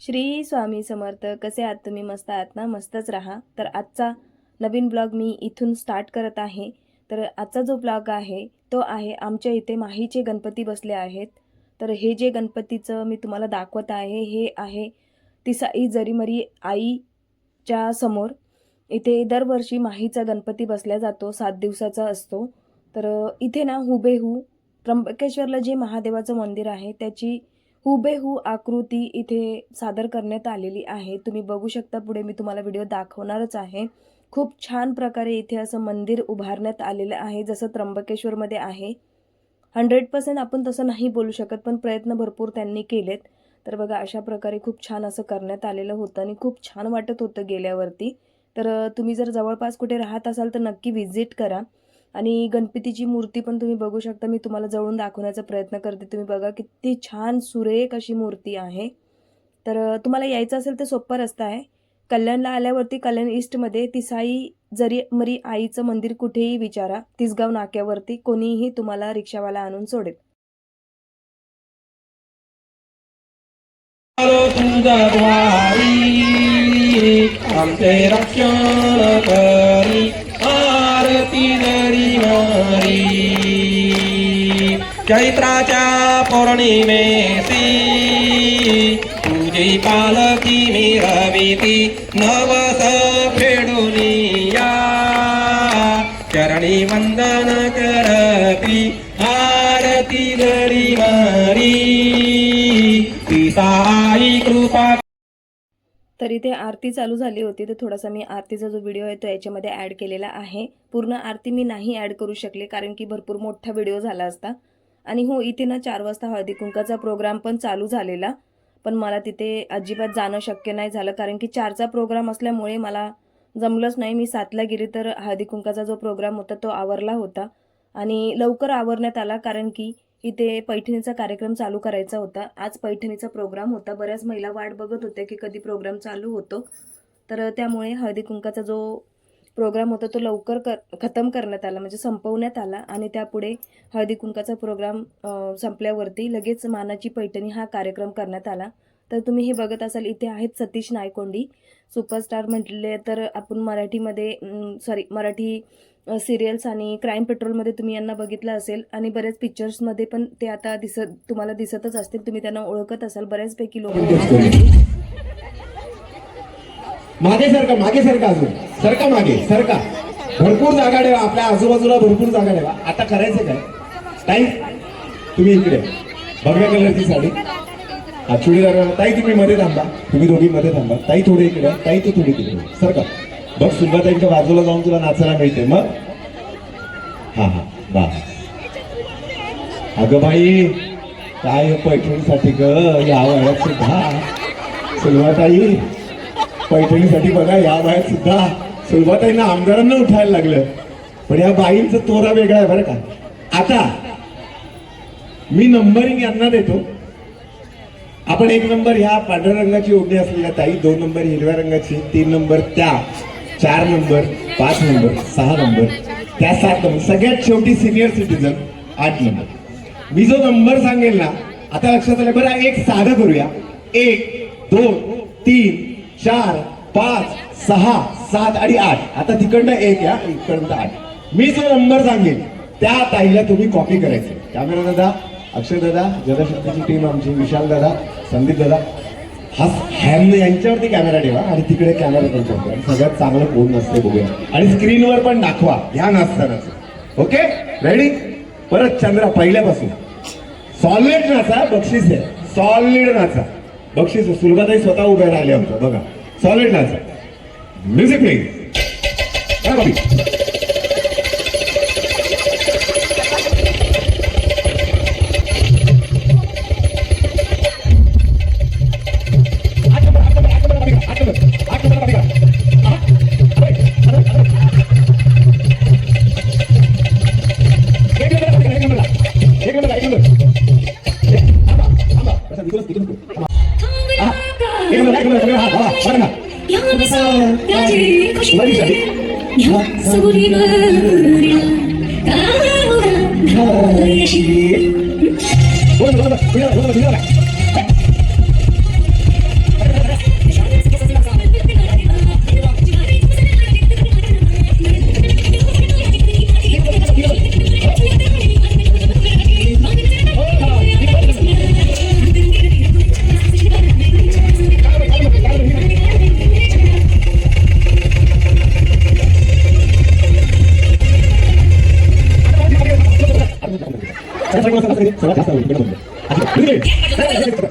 श्री स्वामी समर्थ कसे आहात तुम्ही? मस्त आहात ना? मस्तच राहा. तर आजचा नवीन ब्लॉग मी इथून स्टार्ट करत आहे. तर आजचा जो ब्लॉग आहे तो आहे आमच्या इथे माहीचे गणपती बसले आहेत. तर हे जे गणपतीचं मी तुम्हाला दाखवत आहे हे आहे तिसाई जरीमरी आईच्या समोर. इथे दरवर्षी माहीचा गणपती बसला जातो सात दिवसाचा असतो. तर इथे ना हुबेहू त्र्यंबकेश्वरला जे महादेवाचं मंदिर आहे त्याची हुबेहू आकृती इथे सादर करण्यात आलेली आहे. तुम्ही बघू शकता पुढे मी तुम्हाला व्हिडिओ दाखवणारच आहे. खूप छान प्रकारे इथे असं मंदिर उभारण्यात आलेलं आहे जसं त्र्यंबकेश्वरमध्ये आहे. हंड्रेड पर्सेंट आपण तसं नाही बोलू शकत पण प्रयत्न भरपूर त्यांनी केलेत. तर बघा अशा प्रकारे खूप छान असं करण्यात आलेलं होतं आणि खूप छान वाटत होतं गेल्यावरती. तर तुम्ही जर जवळपास कुठे राहत असाल तर नक्की व्हिजिट करा. आणि गणपतीची मूर्ती पण तुम्ही बघू शकता. मी तुम्हाला जवळून दाखवण्याचा प्रयत्न करते. तुम्ही बघा किती छान सुरेख अशी मूर्ती आहे. तर तुम्हाला यायचं असेल तर सोप्पा रस्ता आहे. कल्याणला आल्यावरती कल्याण ईस्टमध्ये तिसाई जरी मरी आईचं मंदिर कुठेही विचारा. तिसगाव नाक्यावरती कोणीही तुम्हाला रिक्षावाला आणून सोडेल. तुझा आमचे रक्षण करी आरती चैत्राच्या पौर्णिमेसी। तुझी पालकी मिरविती नवस फेडुनिया। या चरणी वंदन करती आरती जरी मारी ती साई कृपा तर इथे आरती चालू झाली होती तर थोडासा मी आरतीचा जो व्हिडिओ आहे तो याच्यामध्ये ॲड केलेला आहे. पूर्ण आरती मी नाही ॲड करू शकले कारण की भरपूर मोठा व्हिडिओ झाला असता. आणि हो इथे ना चार वाजता हळदी कुंकाचा प्रोग्राम पण चालू झालेला. पण मला तिथे अजिबात जाणं शक्य नाही झालं कारण की चारचा प्रोग्राम असल्यामुळे मला जमलंच नाही. मी सातला गेली तर हळदी कुंकाचा जो प्रोग्राम होता तो आवरला होता. आणि लवकर आवरण्यात आला कारण की इथे पैठणीचा कार्यक्रम चालू करायचा होता. आज पैठणीचा प्रोग्राम होता. बऱ्याच महिला वाट बघत होत्या की कधी प्रोग्राम चालू होतो. तर त्यामुळे हळदी कुंकाचा जो प्रोग्राम होता तो लवकर कर खतम करण्यात आला म्हणजे संपवण्यात आला. आणि त्यापुढे हळदी कुंकाचा प्रोग्राम संपल्यावरती लगेच मानाची पैठणी हा कार्यक्रम करण्यात आला. तर तुम्ही हे बघत असाल इथे आहेत सतीश नायकोंडी सुपरस्टार म्हटले तर आपण मराठीमध्ये सॉरी मराठी सिरियल्स आणि क्राईम पेट्रोलमध्ये तुम्ही यांना बघितलं असेल आणि बऱ्याच पिक्चर्समध्ये पण ते आता दिसत तुम्हाला दिसतच असतील. तुम्ही त्यांना ओळखत असाल. बऱ्याचपैकी लोक मागे सरका मागे सरका अजून. सरका मागे सरका. भरपूर जागा ठेवा. आपल्या आजूबाजूला भरपूर जागा ठेवा. आता करायचं काय? ताई तुम्ही इकडे भगव्या कलरची साडी. हा चुडीदार ताई तुम्ही मध्ये थांबा. तुम्ही दोघी मध्ये थांबा. ताई थोडी इकडे ताई तू थोडी तिकडे सरका. बघ सुनबाताईंच्या बाजूला जाऊन तुला नाचायला मिळते. मग? हा हा बा अगं बाई काय पैठणीसाठी ग? या वयात सुद्धा. सुलभाताई पैठणीसाठी बघा या वयात सुद्धा. सुलभाताईंना आमदारांना उठायला लागलं. पण या बाईंचा तोरा वेगळा आहे बरं का. आता मी नंबरिंग यांना देतो. आपण एक नंबर ह्या पांढऱ्या रंगाची ओढणी असलेल्या ताई दोन नंबर हिरव्या रंगाची तीन नंबर त्या. चार नंबर पाच नंबर सहा नंबर त्या सात नंबर सगळ्यात शेवटी सिनियर सिटीजन आठ नंबर. मी जो नंबर सांगेल ना आता लक्षात आलं बरं एक साधं करूया. एक दोन तीन चार पाच सहा सात आणि आठ. आता तिकडनं एक या इकडनं आठ. मी जो नंबर सांगेल त्या ताईला तुम्ही कॉपी करायचं. कॅमेरा दादा अक्षय दादा जगशक्तीची टीम आमची विशाल दादा संदीप दादा हा हॅम यांच्यावरती कॅमेरा ठेवा आणि तिकडे कॅमेरा पण त्यांच्यावरती. आणि सगळ्यात चांगलं कोण नसते बघूया. आणि स्क्रीनवर पण दाखवा. ह्या नाचतानाच ओके रेडी परत चंद्रा पहिल्यापासून. सॉलिड नाचा बक्षीस आहे. सॉलिड नाचा. बक्षीस सुलभाताई स्वतः उभ्या राहिल्या होत्या. बघा. सॉलिड नाचा. म्युझिक प्लीज 是我家少爷没了作来来来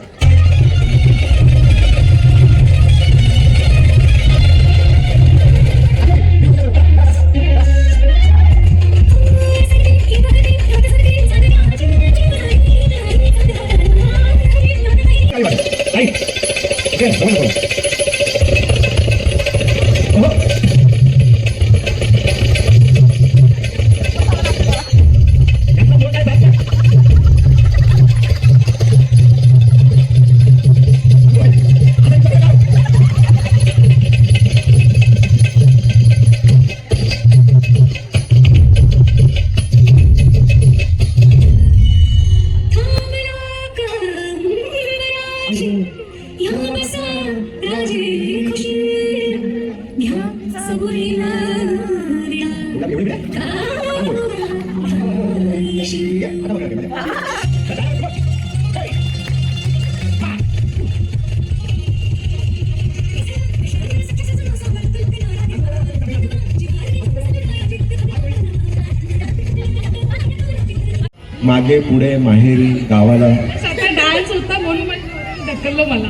पुढे माहेरी गावाला. आता डान्स होता म्हणून मग ढकललं मला.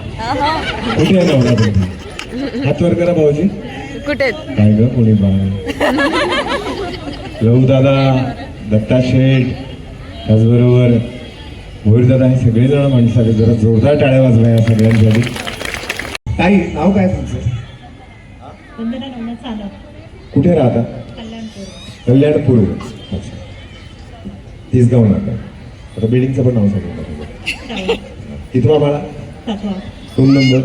कुठे आहे नवरा तुम्ही हात वर करा भाऊजी. कुठे काय ग कोणी बा लहू दादा दत्ता शेठ त्याचबरोबर भोईर दादा हे सगळेजण माणसं आले जरा जोरदार टाळ्या वाजवा या सगळ्यांसाठी. ताई नाव काय तुमचं? कुठे राहता? कल्याणपूर. तिसगाव नाका. आता बिल्डिंगचं पण नाव सांगितलं कितवा सातवा दोन नंबर.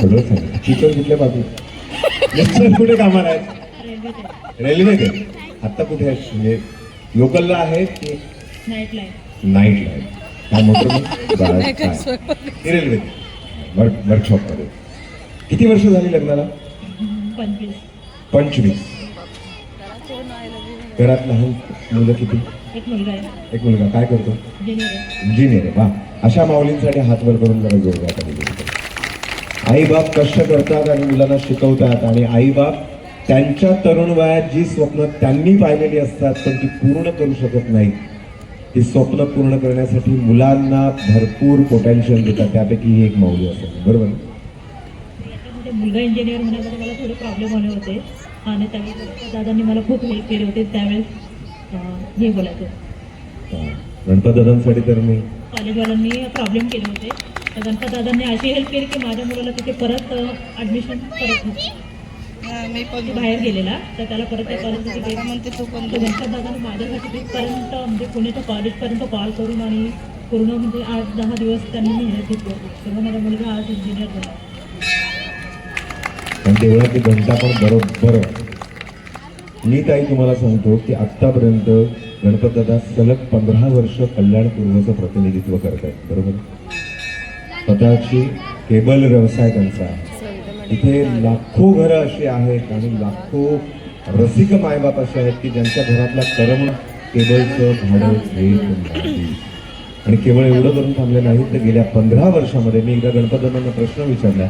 सगळं सांगितलं टीचर कुठल्या बाजू मिस्टर कुठे कामाला आहेत रेल्वे रेल्वेत आहे. आत्ता कुठे आहेत म्हणजे लोकलला आहेत की नाईट लाईफ काय मोटर रेल्वे वर्क वर्कशॉपमध्ये. किती वर्ष झाली लग्नाला? पंचवीस. पंचवीस. घरात लहान मुलं किती? एक मुलगा आहे. एक मुलगा. काय करतो? इंजिनियर आहे. वा. अशा माऊलींसाठी हात वर करून जरा जोरदार पाहिजे आई बाप कष्ट करतात आणि मुलांना शिकवतात आणि आई बाप त्यांच्या तरुण वयात जी स्वप्न त्यांनी पाहिलेली असतात पण ती पूर्ण करू शकत नाहीत ती स्वप्न पूर्ण करण्यासाठी मुलांना भरपूर पोटॅन्शियल देतात. त्यापैकी ही एक माऊली असेल. बरोबर? मुलगा इंजिनियर होण्यामध्ये मला थोडे प्रॉब्लेम आले होते. आणि त्यावेळेस दादांनी मला खूप हेल्प केले होते. त्यावेळेस हे बोलायचं. हा. गणपत दादांसाठी तर मी कॉलेजवाल्यांनी प्रॉब्लेम केले होते. तर गणपत दादांनी अशी हेल्प केली की माझ्या मुलाला तिथे परत ॲडमिशन करत होते. मी पण तो बाहेर गेलेला. तर त्याला परत त्या कॉलेजमध्ये गेला म्हणते तू पण तो गणपत दादाने माझ्यासाठी तिथपर्यंत म्हणजे पुण्याच्या कॉलेजपर्यंत कॉल करून आणि पूर्ण म्हणजे आठ दहा दिवस त्यांनी मेहनत घेतली होती. तेव्हा माझा मुलगा आज इंजिनियर झाला. पण तेवढा ती घंटा पण बरोबर मी काही तुम्हाला सांगतो की आत्तापर्यंत गणपतदादा सलग पंधरा वर्ष कल्याण पूर्वचं प्रतिनिधित्व करत आहेत बरोबर? स्वतःची केबल व्यवसाय त्यांचा आहे. इथे लाखो घरं अशी आहेत आणि लाखो रसिक मायबाप असे आहेत की ज्यांच्या घरातला करम केबलचं भाडं घेत आणि केवळ एवढं करून थांबले नाहीत तर गेल्या पंधरा वर्षामध्ये मी एकदा गणपतदादांना प्रश्न विचारला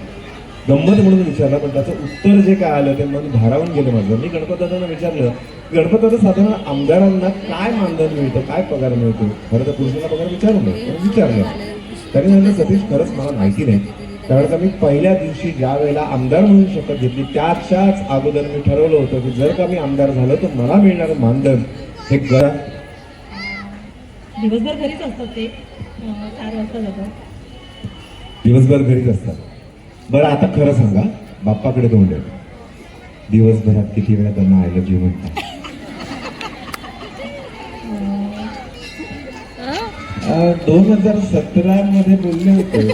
गंमत म्हणून विचारला पण त्याचं उत्तर जे काय आलं ते मन भारावून गेलं माझं. मी गणपतदादांना विचारलं गणपतदादा साधारण आमदारांना काय मानधन मिळतं काय पगार मिळतो? खरं तर पुरुषांना पगार विचारू नये पण विचारलं. तरी म्हणलं सतीश खरंच मला माहिती नाही. त्यावेळेस मी पहिल्या दिवशी ज्या वेळेला आमदार म्हणून शपथ घेतली त्याच्याच अगोदर मी ठरवलं होतं की जर का मी आमदार झालो तर मला मिळणारं मानधन. हे गरा दिवसभर घरीच असतात ते. चार वाजता दिवसभर घरीच असतात. बरं आता खरं सांगा बाप्पाकडे तोंड दिवसभरात किती वेळा त्यांना आयलं जीव म्हणतात अं, दोन हजार सतरा मध्ये बोलले होते.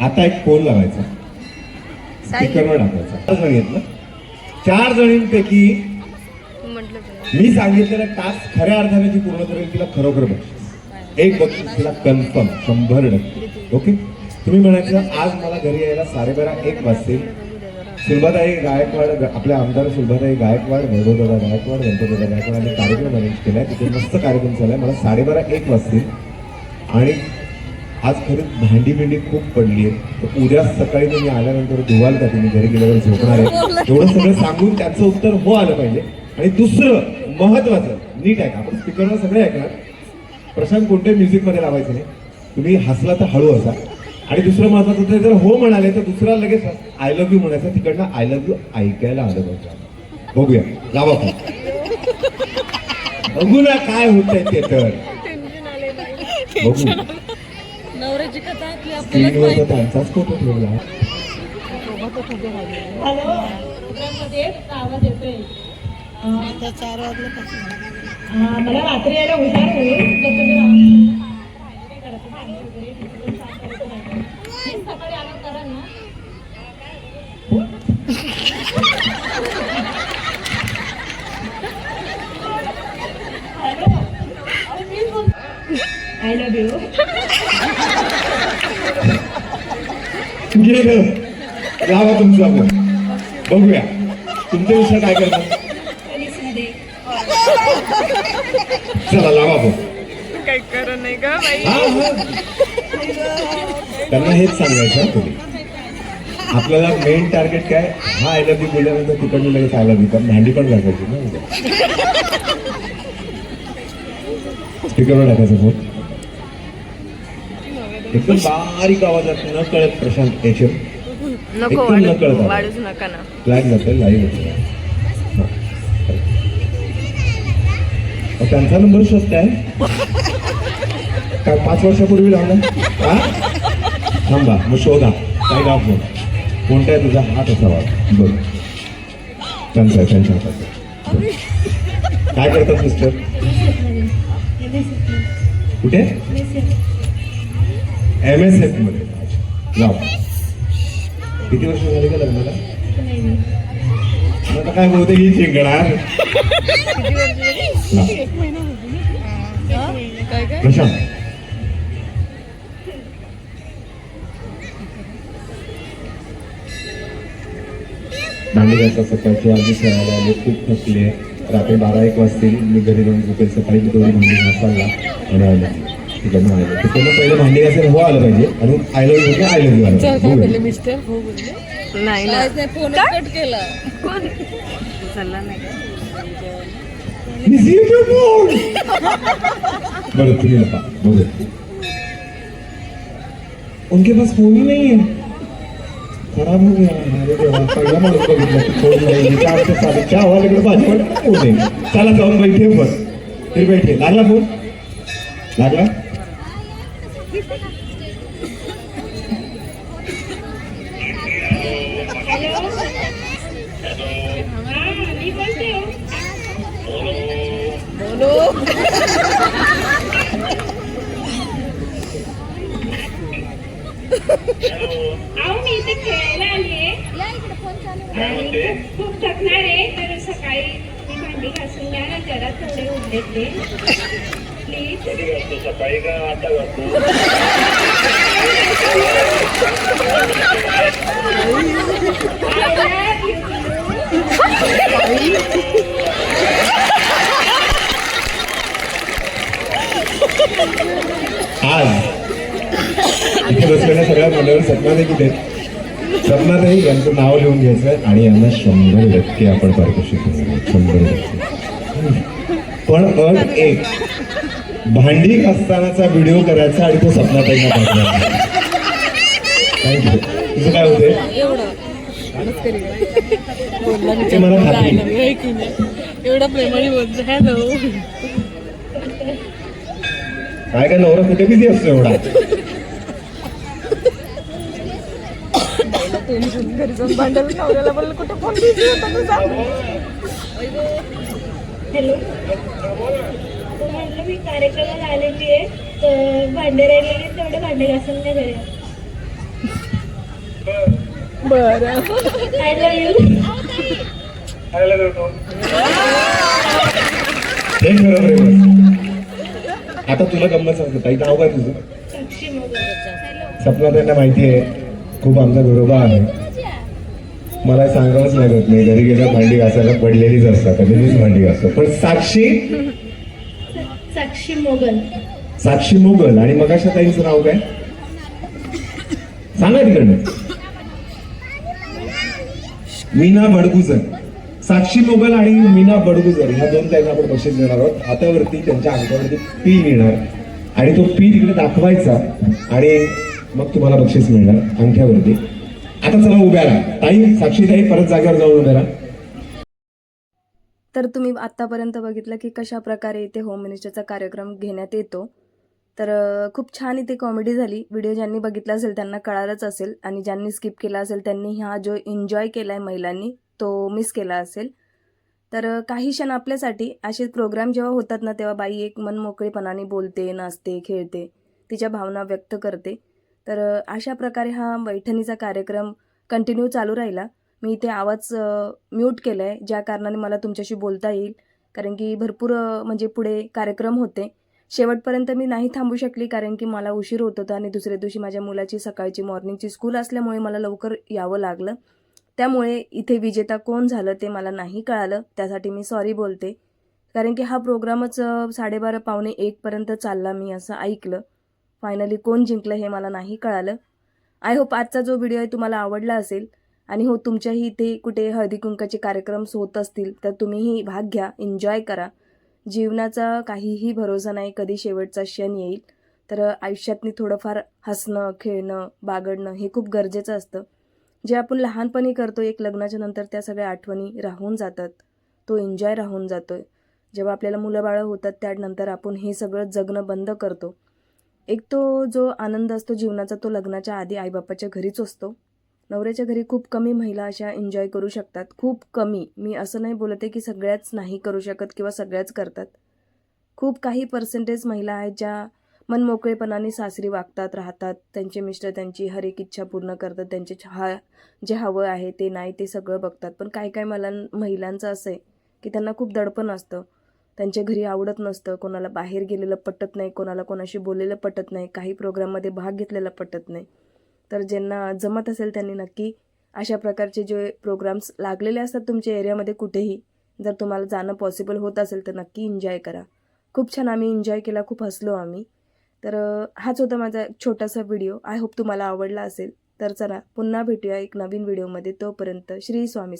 आता एक फोन लावायचा. स्पीकरवर टाकायचा. ना? चार जणींपैकी मी सांगितलेलं टास्क खऱ्या अर्थाने जी पूर्ण करेल तिला खरोखर बक्षीस. एक बक्षीस तिला कन्फर्म शंभर नक्की ओके तुम्ही म्हणायचं आज मला घरी यायला साडेबारा एक वाजतील. सुलभाताई गायकवाड आपल्या आमदार सुलभाताई गायकवाड वैभवदादा गायकवाड गणपतदादा गायकवाड आणि कार्यक्रम अरेंज केला आहे तिथे मस्त कार्यक्रम चाललाय. मला साडेबारा एक वाजतील. आणि आज खरंच भांडी बिंडी खूप पडली आहे तर उद्या सकाळी तुम्ही आल्यानंतर धुवाल का तुम्ही घरी गेल्यावर झोपणार आहे. एवढं सगळं सांगून त्याचं उत्तर हो आलं पाहिजे. आणि दुसरं महत्वाचं नीट ऐका. आपण स्पीकरवर सगळे ऐकणार. प्रशांत कोणत्याही म्युझिकमध्ये लावायचं. नाही तुम्ही हसला तर हळू हसा. आणि दुसरं महत्वाचं ते जर हो म्हणाले तर दुसरा लगेच आय लव्ह यू म्हणायचं. तिकडनं आय लव्ह यू ऐकायला आलं पाहिजे बघूया. लावा. बघू ना काय होत आहे ते तर. बघू. नवऱ्याची कथा आपली आपल्याला स्क्रीनवर तर त्यांचाच फोटो ठेवला. हॅलो. प्रोग्राममध्ये आवाज येतोय. अं, आता चार वाजल्यापासून मला रात्री यायला उतार होईल. तुम्ही राहा. करा, ना आय लव्ह यू गेलं लावा तुमचं आपण बघूया. तुमच्या विषय काय करतात चला लावा काही कर नाही का. त्यांना हेच सांगायचं तुम्ही. आपल्याला मेन टार्गेट काय? हा आय लव्ह यू बोलल्यानंतर तिकडनं लगेच आय लव्ह यू कारण भांडी पण घासायची ना स्पीकरवर टाकायचं फोन. एकदम बारीक आवाजात न कळत प्रशांत याचे. नको एकदम आवाज. वाढूच नका ना. फ्लॅग नसेल लाईव्ह होतं त्यांचा नंबर शोधताय काय पाच वर्षापूर्वी लावला? हा? थांबा मग शोधा. काय नाव फोन कोणता आहे तुझा? हात असावा बघ त्यांचा आहे त्यांच्या हातात आहे. काय करतात मिस्टर कुठे? एम एस एफमध्ये. लाव किती वर्ष झाली का लग्नाला? आता काय बोलते ही काय प्रशांत. घासा सकाळची आधी खेळायला आले खूप थकले. रात्री बारा एक वाजतील. मी घरी जाऊन झोपेल. सकाळी मी दोन भांडी घासायला आणि आले तिकडनं आले तिकडनं पहिले भांडी घासायला हो आलं पाहिजे. आणि I love you I love you आलं पाहिजे. मिस्टर हो नाही फोन कट केला. चालला नाही आहे का फोन? बरं तुम्ही नका बघू उनके पास फोन ही नहीं है खराब हो गया अरे देवा पहिला माणूस बघितला की फोन नाही चार ते साडेचार वाजेकडे भाजपड फोन आहे चला जाऊन बैठे बस तरी बैठे लागला फोन लागला अहो मी इथे खेळायला आलीये आणि खूप खूप थकणार आहे तर सकाळी मी भांडी घासून घ्या ना जरा थोडे उरले ते प्लीज आज इथे बसलेल्या सगळ्या मुलांवर सपना देखील आहेत? सपनाताई यांचं नाव लिहून घ्यायचं आणि यांना शंभर टक्के आपण पारितोषिक शंभर टक्के. पण अट एक. भांडी घासतानाचा व्हिडिओ करायचा आणि तो सपनाताईंना पाठवायचा थँक्यू. तुझं काय होते मला खात्री. एवढा प्रेमाने बोलतो हॅलो. काय काय नवरा कुठे बिझी असतो एवढा? घरी जाऊन भांडायला नवऱ्याला बोललं कुठे फोन बिझी होता तुझा? हॅलो. म्हटलं मी कार्यक्रमाला आलेली आहे. तर भांडे राहिलेले तेवढे भांडे घासून नाही घरी. बरं. आय लव्ह यू हे खरं प्रेम असतं. आता तुला गंमत सांगतो. ताई नाव काय तुझं? सपना त्यांना माहिती आहे. खूप आमचा घरोबा आहे. मला सांगावंच लागत नाही घरी गेल्या भांडी घासायला पडलेलीच असतात. मीच भांडी घासतो पण साक्षी? साक्षी मोगल. साक्षी मुघल आणि मगाशा ताईंचं नाव काय? सांगा तिकडनं. मीना भडकुसर साक्षी मोगल आणि मीना बडगुजर ह्या दोन त्यांना आपण बक्षीस देणार आहोत. हातावरती त्यांच्या अंगावरती पीन येणार. आणि तो पी तिकडे दाखवायचा. आणि मग तुम्हाला बक्षीस मिळणार अंगठ्यावरती. आता चला उभ्या राहा. ताई साक्षीताई परत जागेवर जाऊन उभ्या राहा. तर तुम्ही आत्तापर्यंत बघितलं की कशा प्रकारे इथे होम मिनिस्टरचा कार्यक्रम घेण्यात येतो. तर खूप छान इथे कॉमेडी झाली. व्हिडिओ ज्यांनी बघितला असेल त्यांना कळालंच असेल आणि ज्यांनी स्किप केला असेल त्यांनी हा जो एन्जॉय केला आहे महिलांनी तो मिस केला असेल. तर काही क्षण आपल्यासाठी असे प्रोग्राम जेव्हा होतात ना तेव्हा बाई एक मन मोकळेपणाने बोलते नाचते खेळते तिच्या भावना व्यक्त करते. तर अशा प्रकारे हा पैठणीचा कार्यक्रम कंटिन्यू चालू राहिला. मी इथे आवाज म्यूट केला आहे ज्या कारणाने मला तुमच्याशी बोलता येईल. कारण की भरपूर म्हणजे पुढे कार्यक्रम होते. शेवटपर्यंत मी नाही थांबू शकली कारण की मला उशीर होत होता आणि दुसऱ्या दिवशी माझ्या मुलाची सकाळची मॉर्निंगची स्कूल असल्यामुळे मला लवकर यावं लागलं. त्यामुळे इथे विजेता कोण झालं ते मला नाही कळालं. त्यासाठी मी सॉरी बोलते. कारण की हा प्रोग्रामच साडेबारा पावणे एकपर्यंत चालला मी असं ऐकलं. फायनली कोण जिंकलं हे मला नाही कळालं. आय होप आजचा जो व्हिडिओ आहे तुम्हाला आवडला असेल आणि हो तुमच्याही इथे कुठे हळदी कुंकाचे कार्यक्रम होत असतील तर तुम्हीही भाग घ्या एन्जॉय करा. जीवनाचा काहीही भरोसा नाही कधी शेवटचा क्षण येईल. तर आयुष्यातनी थोडंफार हसणं खेळणं बागडणं हे खूप गरजेचं असतं. जे आपण लहानपणी करतो एक लग्नाच्या नंतर त्या सगळ्या आठवणी राहून जातात. तो एन्जॉय राहून जातोय. जेव्हा आपल्याला मुलं बाळं होतात त्यानंतर आपण हे सगळं जगणं बंद करतो. एक तो जो आनंद असतो जीवनाचा तो लग्नाच्या आधी आईबापाच्या घरीच असतो. नवऱ्याच्या घरी खूप कमी महिला अशा एन्जॉय करू शकतात. खूप कमी. मी असं नाही बोलत आहे की सगळ्याच नाही करू शकत किंवा सगळ्याच करतात. खूप काही पर्सेंटेज महिला आहेत ज्या मनमोकळेपणाने सासरी वागतात राहतात. त्यांचे मिस्टर त्यांची हर एक इच्छा पूर्ण करतात. त्यांचे हा जे हवं आहे ते नाही ते सगळं बघतात. पण काही काही मला महिलांचं असं आहे की त्यांना खूप दडपण असतं. त्यांच्या घरी आवडत नसतं कोणाला बाहेर गेलेलं पटत नाही कोणाला कोणाशी बोललेलं पटत नाही काही प्रोग्राममध्ये भाग घेतलेला पटत नाही. तर ज्यांना जमत असेल त्यांनी नक्की अशा प्रकारचे जे प्रोग्राम्स लागलेले असतात तुमच्या एरियामध्ये कुठेही जर तुम्हाला जाणं पॉसिबल होत असेल तर नक्की एन्जॉय करा. खूप छान आम्ही एन्जॉय केला खूप हसलो आम्ही. तर हाच होता माझा एक छोटासा व्हिडिओ आय होप तुम्हाला आवडला असेल. तर चला पुन्हा भेटूया एक नवीन व्हिडिओमध्ये तोपर्यंत श्री स्वामी